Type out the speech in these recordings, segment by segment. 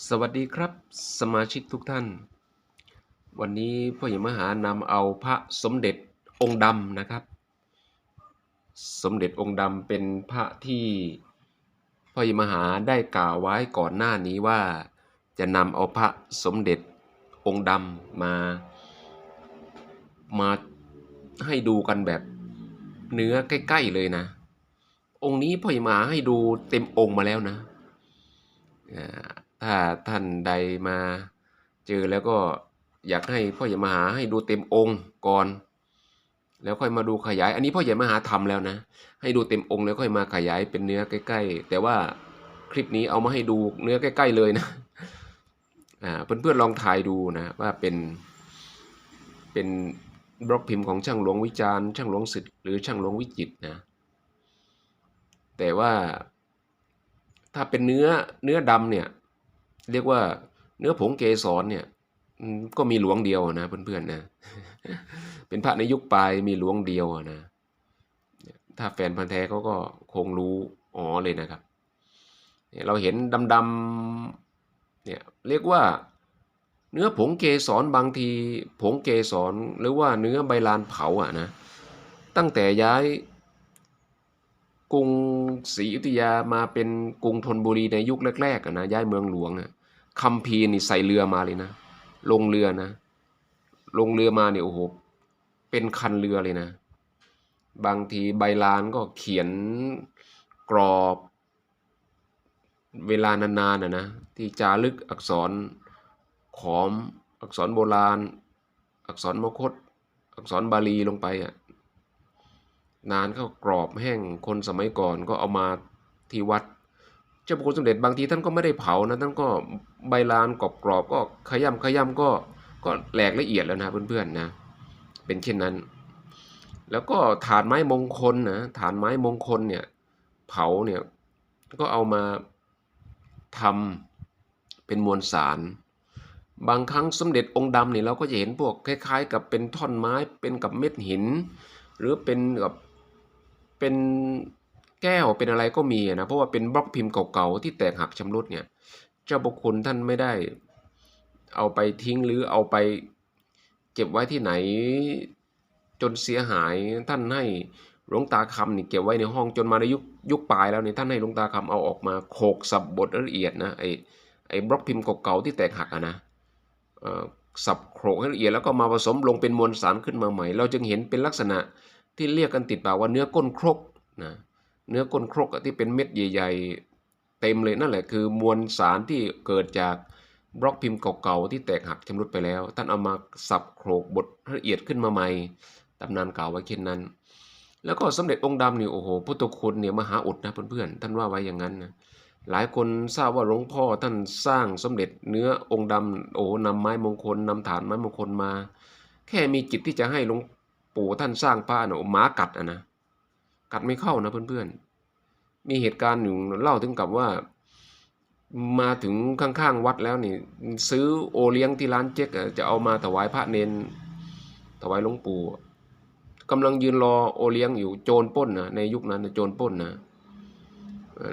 สวัสดีครับ สมาชิกทุกท่าน วันนี้พ่อใหญ่มหานำเอาพระสมเด็จองค์ดำนะครับ สมเด็จองค์ดำเป็นพระที่พ่อใหญ่มหาได้กล่าวไว้ก่อนหน้านี้ว่า จะนำเอาพระสมเด็จองค์ดำมามาให้ดูกันแบบเนื้อใกล้ๆเลยนะ องค์นี้พ่อใหญ่มหาให้ดูเต็มองค์มาแล้วนะอ่า ถ้าท่านใดมาเจอแล้วก็อยากให้พ่อใหญ่มหาให้ดูเต็มองค์ก่อน แล้วค่อยมาดูขยาย อันนี้พ่อใหญ่มหาทำแล้วนะ ให้ดูเต็มองค์แล้วค่อยมาขยายเป็นเนื้อใกล้ ๆ แต่ว่าคลิปนี้เอามาให้ดูเนื้อใกล้ ๆ เลยนะอ่าเพื่อนๆลองทายดูนะว่าเป็นเป็นบล็อกพิมพ์ของช่างหลวงวิจารณ์ช่างหลวงสิทธิ์หรือช่างหลวงวิจิตนะแต่ว่าถ้าเป็นเนื้อเนื้อดำเนี่ย เรียกว่าเนื้อผงเกสรเนี่ยก็มีหลวงเดียวนะเพื่อนๆนะ เป็นพระในยุคปลายมีหลวงเดียวนะ ถ้าแฟนพันธ์แท้เขาก็คงรู้อ๋อเลยนะครับเนี่ยเราเห็นดำๆเนี่ยเรียกว่าเนื้อผงเกสรบางทีผงเกสรหรือว่าเนื้อใบลานเผาอะนะ ตั้งแต่ย้าย กรุงศรีอยุธยามาเป็นกรุงธนบุรีในยุคแรกๆนะย้ายเมืองหลวงอะคัมภีร์นี่ใส่เรือมาเลยนะ ลงเรือนะ ลงเรือมาเนี่ยโอ้โหเป็นคันเรือเลยนะ บางทีใบลานก็เขียนกรอบเวลานานๆนะนะที่จารึกอักษรขอม อักษรโบราณ อักษรมคต อักษรบาลีลงไปอะ นานเข้ากรอบแห้งคนสมัยก่อนก็เอามาที่วัด เจ้าพระคุณสมเด็จบางทีท่านก็ไม่ได้เผานะท่านก็ใบลานกรอบกรอบก็ขยำขยำก็ก็แหลกละเอียดแล้วนะเพื่อนๆนะเป็นเช่นนั้น แล้วก็ฐานไม้มงคลนะฐานไม้มงคลเนี่ยเผาเนี่ยก็เอามาทำเป็นมวลสาร บางครั้งสมเด็จองค์ดำเนี่ยเราก็จะเห็นพวกคล้าย ๆ กับเป็นท่อนไม้เป็นกับเม็ดหิน หรือเป็นกับ เป็นแก้วเป็นอะไรก็มีนะเพราะว่าเป็นบล็อกพิมพ์เก่าๆที่แตกหักชำรุดเนี่ย เจ้าพระคุณท่านไม่ได้ เอาไปทิ้งหรือเอาไปเก็บไว้ที่ไหนจนเสียหายท่านให้หลวงตาคำนี่เก็บไว้ในห้องจนมาในยุคยุคปลายแล้วเนี่ยท่านให้หลวงตาคำเอาออกมาโขกสับบดละเอียดนะไอ้ไอ้บล็อกพิมพ์เก่าๆที่แตกหักอะนะเออสับโขกให้ละเอียดแล้วก็มาผสมลงเป็นมวลสารขึ้นมาใหม่ เราจึงเห็นเป็นลักษณะ ที่เรียกกันติดปากว่าเนื้อก้นครกนะเนื้อก้นครกที่เป็นเม็ดใหญ่ ๆ เต็มเลยนั่นแหละคือมวลสารที่เกิดจากบล็อกพิมพ์เก่าๆที่แตกหักชำรุดไปแล้ว ท่านเอามาสับโขกบดละเอียดขึ้นมาใหม่ตำนานกล่าวไว้เช่นนั้น แล้วก็สมเด็จองค์ดำนี่โอ้โหพุทธคุณเนี่ยมหาอุดนะเพื่อนๆท่านว่าไว้อย่างนั้นนะหลายคนทราบว่าหลวงพ่อท่านสร้างสมเด็จเนื้อองค์ดำโอ้นำไม้มงคลนำฐานไม้มงคลมา แค่มีจิตที่จะให้หลวง ปู่ท่านสร้างพระนะหมากัดอะนะกัดไม่เข้านะเพื่อนๆ มีเหตุการณ์หนึ่งเล่าถึงกับว่ามาถึงข้างๆวัดแล้วนี่ ซื้อโอเลี้ยงที่ร้านเจ๊กจะเอามาถวายพระเนนถวายหลวงปู่กำลังยืนรอโอเลี้ยงอยู่โจรป้นนะในยุคนั้นโจรป้นนะ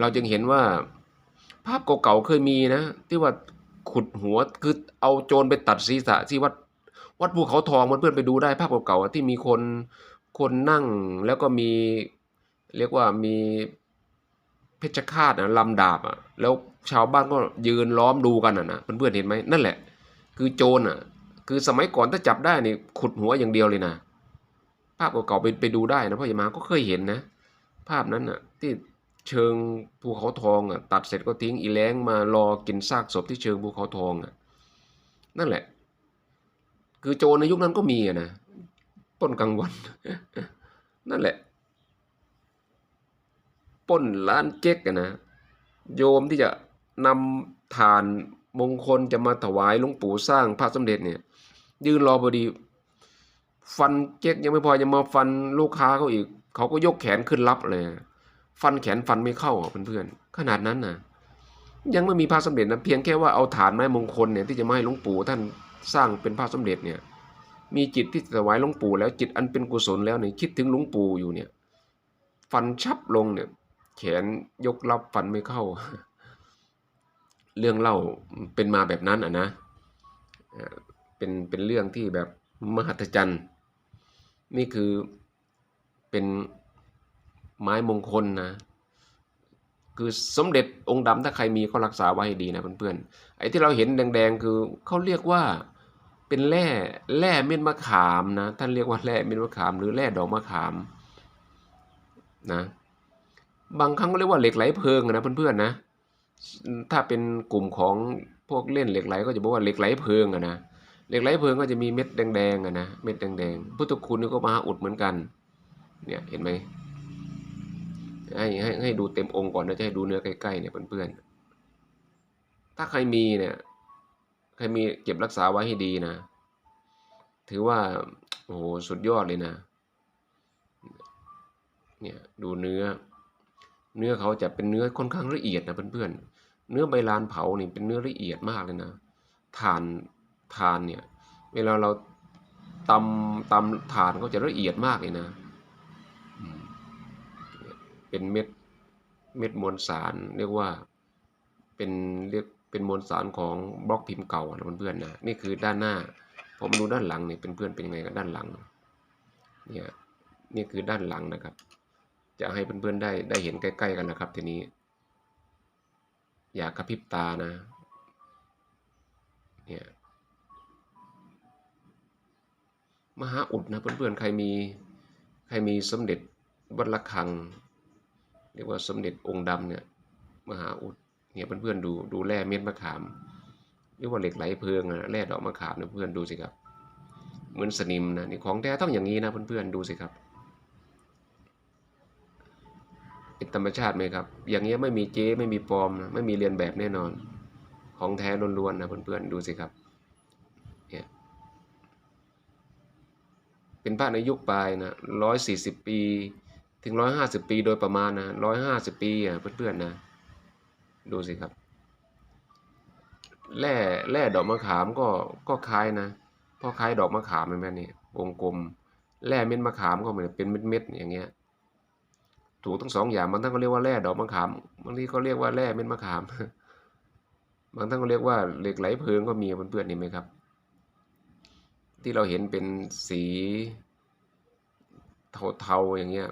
เราจึงเห็นว่า ภาพเก่าๆเคยมีนะ ที่ว่าขุดหัวคือเอาโจรไปตัดศีรษะที่วัด วัดภูเขาทองเพื่อนๆไปดูได้ภาพเก่าๆที่มีคนคนนั่งแล้วก็มีเรียกว่ามีเพชฌฆาตนะลำดาบอะแล้วชาวบ้านก็ยืนล้อมดูกันอะนะเพื่อนๆเห็นไหมนั่นแหละ คือโจรอะ คือสมัยก่อนถ้าจับได้นี่ขุดหัวอย่างเดียวเลยนะภาพเก่าๆไปไปดูได้นะพ่อใหญ่มาก็เคยเห็นนะ ภาพนั้นอะที่เชิงภูเขาทองอะตัดเสร็จก็ทิ้งอีแล้งมารอกินซากศพที่เชิงภูเขาทองอะนั่นแหละ คือโจรในยุคนั้นก็มีนะป้นกลางวัน นั่นแหละป้นร้านเจ๊กนะโยมที่จะนำทานมงคลจะมาถวายหลวงปู่สร้างพระสมเด็จเนี่ย ยืนรอพอดี ฟันเจ๊กยังไม่พอยังมาฟันลูกค้าเขาอีก เขาก็ยกแขนขึ้นรับเลย ฟันแขนฟันไม่เข้าเพื่อนๆขนาดนั้นนะยังไม่มีพระสมเด็จนะเพียงแค่ว่าเอาฐานไม้มงคลเนี่ยที่จะมาให้หลวงปู่ท่าน สร้างเป็นพระสมเด็จเนี่ยมีจิตที่จะถวายหลวงปู่แล้วจิตอันเป็นกุศลแล้วเนี่ยคิดถึงหลวงปู่อยู่เนี่ยฟันชับลงเนี่ยแขนยกรับฟันไม่เข้า เรื่องเล่าเป็นมาแบบนั้นอะนะเป็นเป็นเรื่องที่แบบมหัศจรรย์ นี่คือเป็นไม้มงคลนะ คือสมเด็จองค์ดำถ้าใครมีก็รักษาไว้ให้ดีนะเพื่อนๆไอ้ที่เราเห็นแดงๆ คือเขาเรียกว่าเป็นแร่แร่เม็ดมะขามนะท่านเรียกว่าแร่เม็ดมะขาม หรือแร่ดอกมะขามนะบางครั้งก็เรียกว่าเหล็กไหลเพลิงนะเพื่อนๆนะถ้าเป็นกลุ่มของพวกเล่นเหล็กไหลก็จะบอกว่าเหล็กไหลเพลิงอะนะเหล็กไหลเพลิงก็จะมีเม็ดแดงๆอะนะเม็ดแดงๆพุทธคุณนี่ก็มาอุดเหมือนกันเนี่ยเห็นไหม ให้ให้ให้ดูเต็มองค์ก่อนนะจะให้ดูเนื้อใกล้ๆเนี่ยเพื่อนๆ ถ้าใครมีเนี่ย ใครมีเก็บรักษาไว้ให้ดีนะ ถือว่าโอ้โหสุดยอดเลยนะ เนี่ยดูเนื้อ เนื้อเขาจะเป็นเนื้อค่อนข้างละเอียดนะเพื่อนๆ เนื้อใบลานเผานี่เป็นเนื้อละเอียดมากเลยนะถ่านถ่านเนี่ย เวลาเราตำตำถ่านเขาจะละเอียดมากเลยนะ เป็นเม็ดเม็ดมวลสาร เรียกว่าเป็นเรียกเป็นมวลสารของบล็อกพิมพ์เก่านะเพื่อนๆนะนี่คือด้านหน้า ผมดูด้านหลังเนี่ยเป็นเพื่อนเป็นยังไงกับด้านหลังเนี่ยนี่คือด้านหลังนะครับ จะให้เพื่อนๆได้ได้เห็นใกล้ ๆ กันนะครับทีนี้ อย่ากระพริบตานะเนี่ยมหาอุดนะเพื่อนๆใครมีใครมีสมเด็จวัดระฆัง เรียกว่าสมเด็จองค์ดำเนี่ยมหาอุดเนี่ยเพื่อนๆดูดูแร่เม็ดมะขามเรียกว่าเหล็กไหลเพลิงอะแร่ดอกมะขามนะเพื่อนดูสิครับ เหมือนสนิมนะนี่ของแท้ต้องอย่างนี้นะเพื่อนๆดูสิครับเป็นธรรมชาติไหมครับ อย่างเงี้ยไม่มีเจ๊ไม่มีปลอมนะไม่มีเรียนแบบแน่นอน ของแท้ล้วนๆนะเพื่อนๆดูสิครับเนี่ยเป็นพระในยุคปลายนะร้อยสี่สิบปี ถึงร้อยห้าสิบปีโดยประมาณนะร้อยห้าสิบปีอะเพื่อนๆนะ ดูสิครับแร่แร่ดอกมะขามก็ก็คล้ายนะพราะคล้ายดอกมะขามเหมือนกันนี่วงกลมแร่เม็ดมะขามก็เหมือนเป็นเม็ดๆอย่างเงี้ย ถูกทั้งสองอย่างบางท่านก็เรียกว่าแร่ดอกมะขามบางทีก็เรียกว่าแร่เม็ดมะขาม บางท่านก็เรียกว่าเหล็กไหลเพลิงก็มีเพื่อนๆนี่ไหมครับ ที่เราเห็นเป็นสีเทาๆอย่างเงี้ย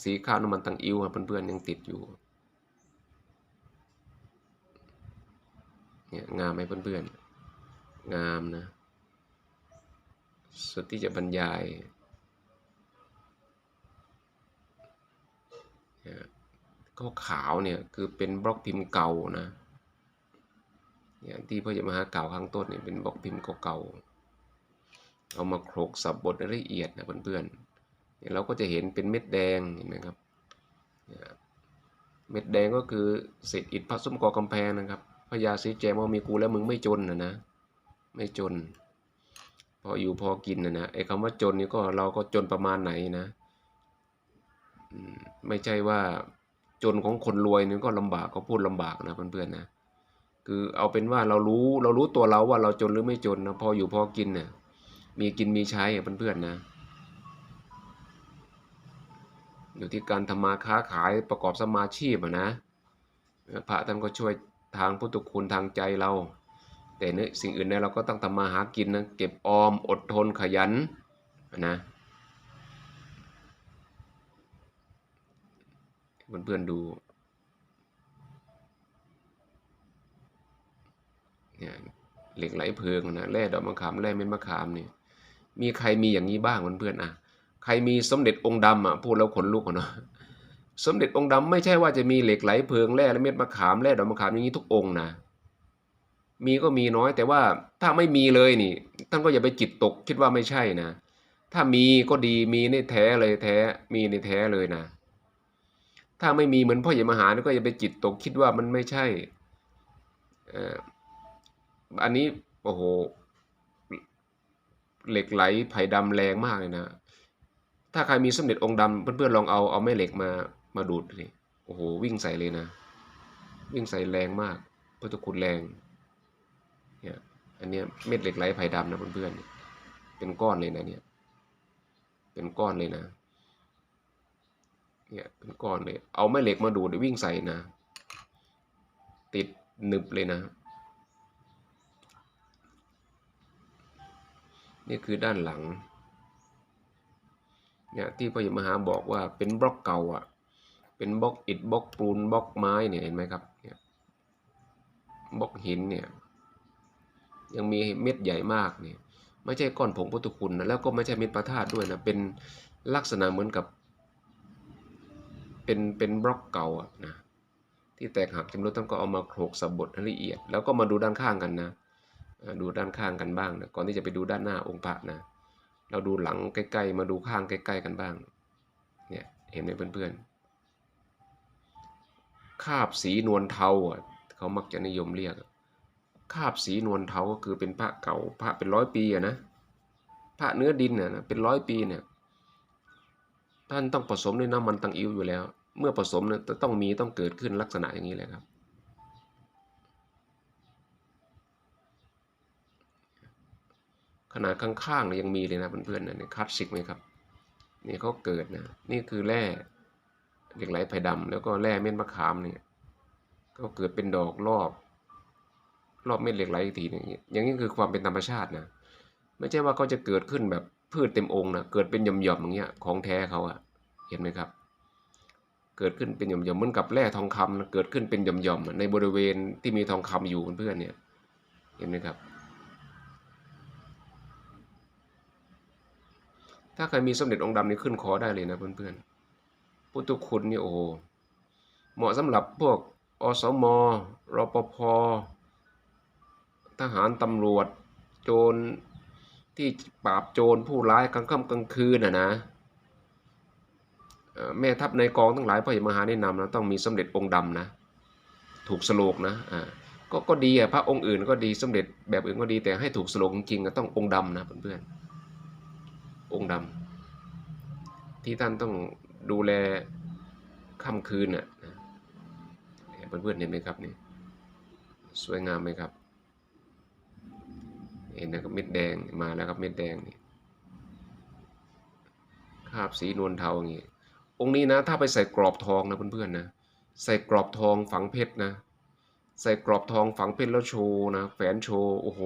สีข้าวน้ำมันตังอิวเพื่อนๆยังติดอยู่เนี่ยงามไหมเพื่อนๆ งามนะ สุดที่จะบรรยายเนี่ยก็ขาวเนี่ยคือเป็นบล็อกพิมพ์เก่านะอย่างที่พ่อจะมาหากล่าวข้างต้นเนี่ยเป็นบล็อกพิมพ์เก่าๆเอามาโขลกสับบดละเอียดนะเพื่อนๆ เราก็จะเห็นเป็นเม็ดแดงเห็นไหมครับเม็ดแดงก็คือเศษอิฐพระซุ้มกอกำแพงนะครับพญาสีแจมว่ามีกูแล้วมึงไม่จนนะนะ ไม่จน พออยู่พอกินนะนะไอ้คำว่าจนนี่ก็เราก็จนประมาณไหนนะไม่ใช่ว่าจนของคนรวยนี่ก็ลำบากก็พูดลำบากนะเพื่อนๆนะคือเอาเป็นว่าเรารู้เรารู้ตัวเราว่าเราจนหรือไม่จนนะพออยู่พอกินเนี่ยมีกินมีใช้อะเพื่อนๆนะ อยู่ที่การทำมาค้าขายประกอบสมาชีพนะพระท่านก็ช่วยทางพุทธคุณทางใจเรา แต่เนื้อสิ่งอื่นเนี่ยเราก็ต้องทำมาหากินนะเก็บออมอดทนขยันนะเพื่อนๆดูเนี่ยเหล็กไหลเพลิงนะแร่ดอกมะขามแร่เม็ดมะขามเนี่ยมีใครมีอย่างนี้บ้างเพื่อนๆอะ ใครมีสมเด็จองค์ดำอะพูดแล้วขนลุกเนาะสมเด็จองค์ดำไม่ใช่ว่าจะมีเหล็กไหลเพลิงแร่และเม็ดมะขามแร่ดอกมะขามอย่างนี้ทุกองค์นะมีก็มีน้อยแต่ว่าถ้าไม่มีเลยนี่ท่านก็อย่าไปจิตตกคิดว่าไม่ใช่นะ ถ้ามีก็ดีมีในแท้เลยแท้มีในแท้เลยนะ ถ้าไม่มีเหมือนพ่อใหญ่มหาก็อย่าไปจิตตกคิดว่ามันไม่ใช่อ่ออันนี้โอ้โหเหล็กไหลไผ่ดำแรงมากเลยนะ ถ้าใครมีสมเด็จองค์ดำเพื่อนๆลองเอาเอาแม่เหล็กมามาดูดดิโอ้โหวิ่งใส่เลยนะ วิ่งใส่แรงมากพุทธคุณแรงเนี่ยอันเนี้ยเม็ดเหล็กไหลไผ่ดำนะเพื่อนๆเป็นก้อนเลยนะเนี่ยเป็นก้อนเลยนะเนี่ยเป็นก้อนเลย เอาแม่เหล็กมาดูดวิ่งใส่นะ ติดหนึบเลยนะนี่คือด้านหลัง เนี่ยที่พ่อใหญ่มหาบอกว่าเป็นบล็อกเก่าอะ เป็นบล็อกอิฐบล็อกปูนบล็อกไม้เนี่ยเห็นไหมครับเนี่ยบล็อกหินเนี่ยยังมีเม็ดใหญ่มากเนี่ยไม่ใช่ก้อนผงพุทธคุณนะแล้วก็ไม่ใช่เม็ดพระธาตุด้วยนะเป็นลักษณะเหมือนกับ เป็นเป็นบล็อกเก่าอะนะที่แตกหักจำนวนต้องก็เอามาโขลกสบบดให้ละเอียด แล้วก็มาดูด้านข้างกันนะ ดูด้านข้างกันบ้างนะก่อนที่จะไปดูด้านหน้าองค์พระนะ เราดูหลังใกล้ๆ มาดูข้างใกล้ๆกันบ้าง เนี่ยเห็นไหมเพื่อนๆ คาบสีนวลเทาอะเขามักจะนิยมเรียก คาบสีนวลเทาก็คือเป็นพระเก่าพระเป็นร้อยปีอะนะ พระเนื้อดินน่ะนะเป็นร้อยปีเนี่ย ท่านต้องผสมด้วยน้ำมันตังอิวอยู่แล้ว เมื่อผสมเนี่ยจะต้องมีต้องเกิดขึ้นลักษณะอย่างนี้แหละครับ ขนาดข้างๆเนี่ยยังมีเลยนะเพื่อนๆนะเนี่ยคลาสสิกไหมครับนี่เขาเกิดนะนี่คือแร่เหล็กไหลไผ่ดำแล้วก็แร่เม็ดมะขามเนี่ยก็เกิดเป็นดอกรอบ รอบเม็ดเหล็กไหลอีกทีนึงอย่างนี้คือความเป็นธรรมชาตินะไม่ใช่ว่าเขาจะเกิดขึ้นแบบพืชเต็มองค์นะเกิดเป็นหย่อมๆอย่างเงี้ยของแท้เขาอะเห็นไหมครับ เกิดขึ้นเป็นหย่อมๆเหมือนกับแร่ทองคำนะเกิดขึ้นเป็นหย่อมๆในบริเวณที่มีทองคำอยู่เพื่อนๆเนี่ยเห็นไหมครับ ถ้าใครมีสมเด็จองค์ดำนี่ขึ้นคอได้เลยนะเพื่อนๆพุทธคุณนี่โอ้โหเหมาะสำหรับพวกอสมรปภทหารตำรวจ โจรที่ปราบโจรผู้ร้ายกลางค่ำกลางคืนน่ะนะแม่ทัพในกองทั้งหลายพ่อใหญ่มหาแนะนำนะต้องมีสมเด็จองค์ดำนะถูกสโลกนะอ่าก็ก็ดีอะพระองค์อื่นก็ดีสมเด็จแบบอื่นก็ดีแต่ให้ถูกสโลกจริงๆอะต้ององค์ดำนะเพื่อนๆ องค์ดำที่ท่านต้องดูแลค่ำคืนน่ะเพื่อนๆเห็นไหมครับนี่สวยงามไหมครับ เห็นนะครับเม็ดแดงมาแล้วครับเม็ดแดงนี่คาบสีนวลเทาอย่างงี้องค์นี้นะถ้าไปใส่กรอบทองนะเพื่อนๆนะใส่กรอบทองฝังเพชรนะ ใส่กรอบทองฝังเพชรแล้วโชว์นะแฝนโชว์โอ้โห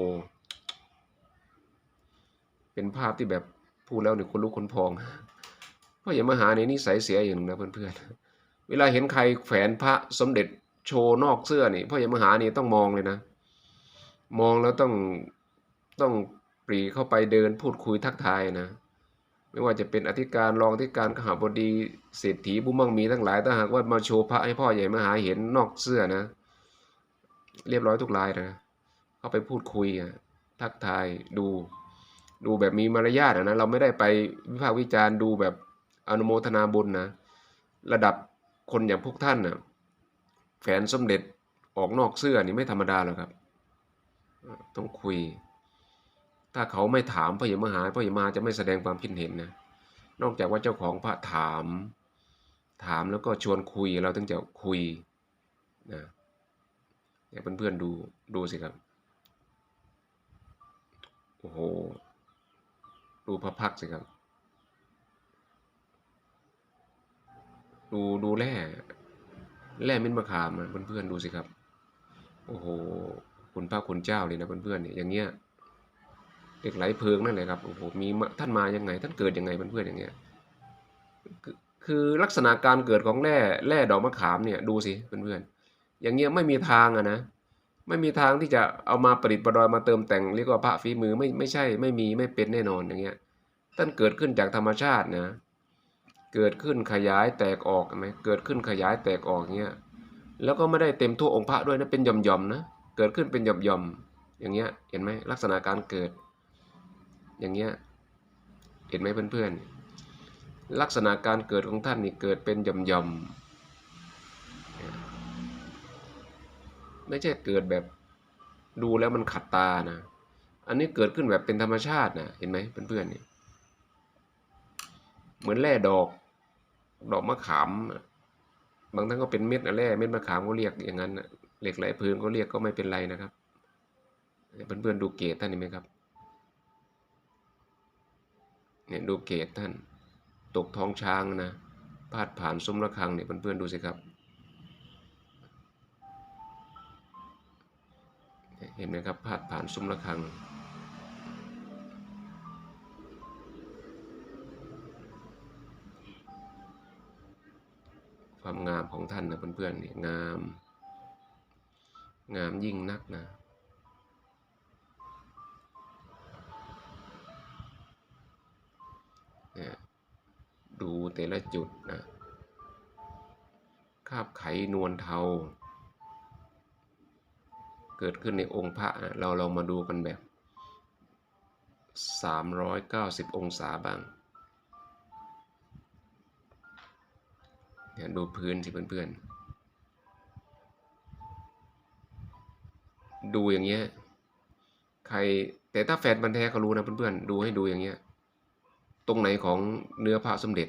เป็นภาพที่แบบ พูดแล้วเนี่ยคนลุกคนพองเพราะอย่ามาหาในนิสัยเสียอย่างหนึงนะเพื่อนๆเวลาเห็นใครแขวนพระสมเด็จโชว์นอกเสื้อนี่พ่ออย่ามาหานี่ต้องมองเลยนะ มองแล้วต้องต้องปรีเข้าไปเดินพูดคุยทักทายนะ ไม่ว่าจะเป็นอธิการรองอธิการขหาบดีเศรษฐีผู้มั่งมีทั้งหลายถ้าหากว่ามาโชว์พระให้พ่อใหญ่มหาเห็นนอกเสื้อนะ เรียบร้อยทุกรายนะเข้าไปพูดคุยอะทักทายดู ดูแบบมีมารยาทนะเราไม่ได้ไปวิพากษ์วิจารณ์ดูแบบอนุโมทนาบุญนะ ระดับคนอย่างพวกท่านนะแฝนสมเด็จออกนอกเสื้อนี่ไม่ธรรมดาหรอกครับ ต้องคุย ถ้าเขาไม่ถามพ่อใหญ่มหาพ่อใหญ่มหาจะไม่แสดงความคิดเห็นนะนอกจากว่าเจ้าของพระถาม ถามแล้วก็ชวนคุยเราถึงจะคุยนะเนี่ยเพื่อนๆดูดูสิครับ โอ้โห ดูพระพักสิครับ ดูดูแร่แร่เม็ดมะขามนะเพื่อนๆดูสิครับ โอ้โหคุณพระคุณเจ้าเลยนะเพื่อนๆเนี่ยอย่างเงี้ยเหล็กไหลเพลิงนั่นแหละครับโอ้โหมีท่านมายังไง ท่านเกิดยังไงเพื่อนๆอย่างเงี้ยคือคือลักษณะการเกิดของแร่แร่ดอกมะขามเนี่ยดูสิเพื่อนๆอย่างเงี้ยไม่มีทางอะนะ ไม่มีทางที่จะเอามาประดิษฐ์ประดอยมาเติมแต่งเรียกว่าพระฝีมือไม่ไม่ใช่ไม่มีไม่เป็นแน่นอนอย่างเงี้ยท่านเกิดขึ้นจากธรรมชาตินะ เกิดขึ้นขยายแตกออกไหมเกิดขึ้นขยายแตกออกเงี้ยแล้วก็ไม่ได้เต็มทั่วองค์พระด้วยนะเป็นหย่อมๆนะเกิดขึ้นเป็นหย่อมๆอย่างเงี้ยเห็นไหมลักษณะการเกิด อย่างเงี้ยเห็นไหมเพื่อนๆลักษณะการเกิดของท่านนี่เกิดเป็นหย่อมๆ ไม่ใช่เกิดแบบดูแล้วมันขัดตานะ อันนี้เกิดขึ้นแบบเป็นธรรมชาตินะเห็นไหมเพื่อนๆนี่เหมือนแร่ดอก ดอกมะขามบางท่านก็เป็นเม็ดอะแร่เม็ดมะขามก็เรียกอย่างนั้นเหล็กไหลเพลิงก็เรียกก็ไม่เป็นไรนะครับเพื่อนๆดูเกตท่านเห็นไหมครับเนี่ยดูเกตท่าน ตกท้องช้างนะพาดผ่านซุ้มระฆังเนี่ยเพื่อนๆดูสิครับ เห็นไหมครับพาดผ่านซุ้มระฆัง ความงามของท่านนะเพื่อนๆนี่งาม งามยิ่งนักนะเนี่ยดูแต่ละจุดนะคาบไขนวลเทา เกิดขึ้นในองค์พระนะเราเรามาดูกันแบบ 390 องศาบ้างเนี่ยดูพื้นสิเพื่อนๆ ดูอย่างเงี้ยใครแต่ถ้าแฟนบันแท้ก็รู้นะเพื่อนๆ ดูให้ดูอย่างเงี้ย ตรงไหนของเนื้อพระสมเด็จ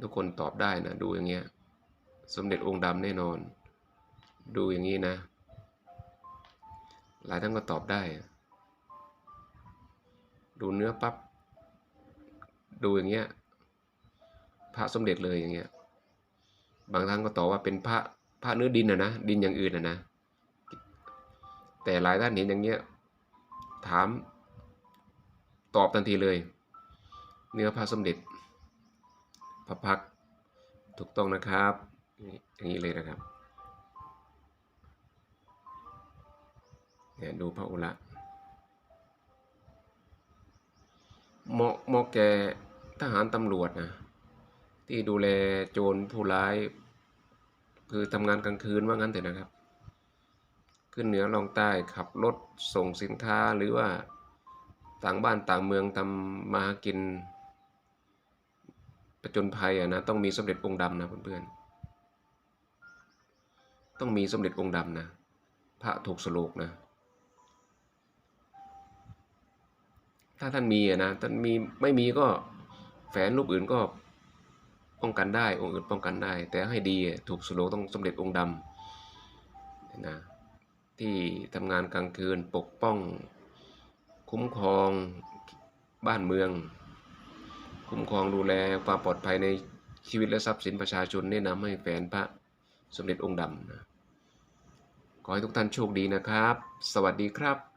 ทุกคนตอบได้นะ ดูอย่างเงี้ย สมเด็จองค์ดำแน่นอน ดูอย่างนี้นะ หลายท่านก็ตอบได้ ดูเนื้อปับ๊บดูอย่างเงี้ยพระสมเด็จเลยอย่างเงี้ยบางท่านก็ตอบว่าเป็นพระพระเนื้อดินนะนะดินอย่างอื่นนะนะ แต่หลายท่านเห็นอย่างเงี้ยถามตอบทันทีเลย เนื้อพระสมเด็จพระพักถูกต้องนะครับ อย่างนี้เลยนะครับ เนี่ยดูพระอุระเหมาะเหมาะแก่ทหารตำรวจนะที่ดูแลโจรผู้ร้าย คือทำงานกลางคืนว่างั้นเถอะนะครับ ขึ้นเหนือลองใต้ขับรถส่งสินค้าหรือว่าต่างบ้านต่างเมืองทำมาหากินประจนภัยอะนะต้องมีสมเด็จองค์ดำนะเพื่อนๆต้องมีสมเด็จองค์ดำนะ พระถูกสโลกนะ ถ้าท่านมีนะท่านมีไม่มีก็แฝนรูปอื่นก็ป้องกันได้ องค์อื่นป้องกันได้ แต่ให้ดีถูกสโลต้องสมเด็จองค์ดำนะที่ทำงานกลางคืนปกป้อง คุ้มครองบ้านเมือง คุ้มครองดูแลความปลอดภัยในชีวิตและทรัพย์สินประชาชนแนะนำให้แฟนพระสมเด็จองค์ดำนะขอให้ทุกท่านโชคดีนะครับ สวัสดีครับ